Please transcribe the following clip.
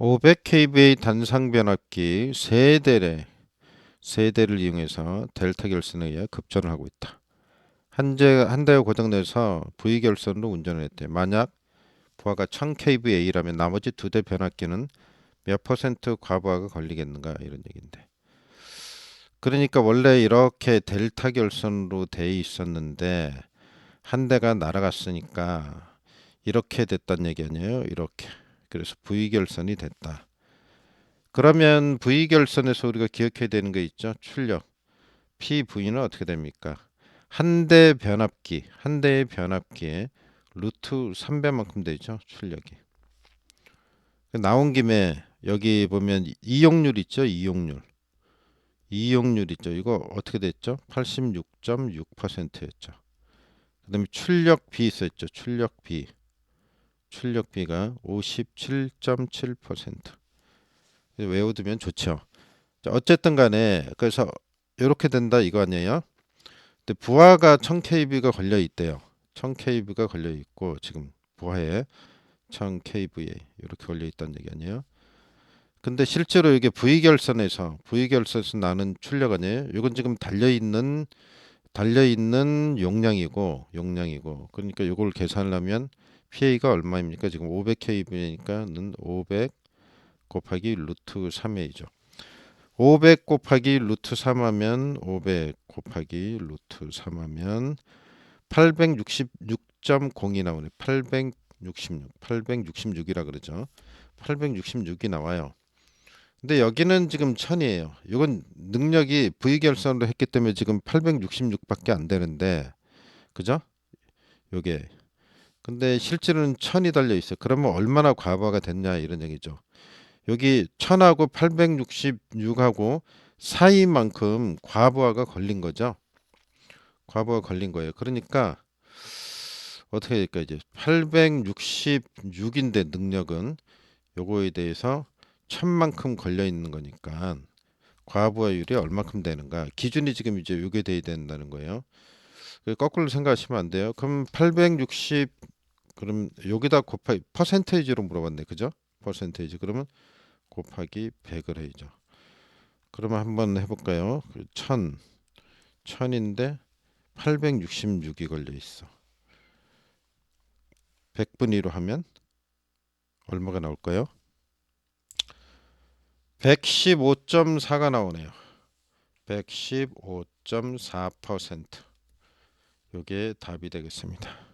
500kVA 단상 변압기 세 대를 세 대를 이용해서 델타 결선에 의해 급전을 하고 있다. 한대 한 대가 고장 내서 V 결선으로 운전을 했대. 만약 부하가 1000kVA라면 나머지 두 대 변압기는 몇 퍼센트 과부하가 걸리겠는가 이런 얘기인데. 그러니까 원래 이렇게 델타 결선으로 돼 있었는데 한 대가 날아갔으니까 이렇게 됐단 얘기 아니에요? 이렇게. 그래서 V 결선이 됐다. 그러면 V 결선에서 우리가 기억해야 되는 게 있죠. 출력. PV는 어떻게 됩니까? 한 대 변압기, 한 대의 변압기에 루트 3배만큼 되죠. 출력이. 나온 김에 여기 보면 이용률 있죠. 이용률. 이용률 있죠. 이거 어떻게 됐죠? 86.6%였죠. 그 다음에 출력비 있었죠. 출력비. 출력비가 57.7%. 외워두면 좋죠. 자, 어쨌든 간에 그래서 이렇게 된다 이거 아니에요? 근데 부하가 1000kV가 걸려 있대요. 1000kV가 걸려 있고 지금 부하에 1000kVA 이렇게 걸려 있다는 얘기 아니에요? 근데 실제로 이게 V 결선에서 V 결선에서 나는 출력 아니에요? 이건 지금 달려 있는 달려 있는 용량이고 용량이고 그러니까 이걸 계산하려면 PA가 얼마입니까? 지금 500kV니까는 500 곱하기 루트 3A죠. 500 곱하기 루트 3 하면 500 곱하기 루트 3 하면 866.0이 나오네. 866, 866이라 그러죠. 866이 나와요. 근데 여기는 지금 1000이에요. 이건 능력이 V 결선으로 했기 때문에 지금 866밖에 안 되는데 그죠? 요게 근데 실제로는 1000이 달려 있어요. 그러면 얼마나 과부하가 됐냐 이런 얘기죠. 여기 1000하고 866하고 사이만큼 과부하가 걸린 거죠. 과부하 걸린 거예요. 그러니까 어떻게 될까 이제 866인데 능력은 요거에 대해서 1000만큼 걸려 있는 거니까 과부하율이 얼마큼 되는가 기준이 지금 이제 요게 돼야 된다는 거예요. 그 거꾸로 생각하시면 안 돼요. 그럼 860 그럼 여기다 곱하기 퍼센테이지로 물어봤네. 그죠? 퍼센테이지 그러면 곱하기 100을 해야죠. 그러면 한번 해볼까요? 1000 1000인데 866이 걸려 있어. 100분위로 하면 얼마가 나올까요? 115.4가 나오네요. 115.4% 요게 답이 되겠습니다.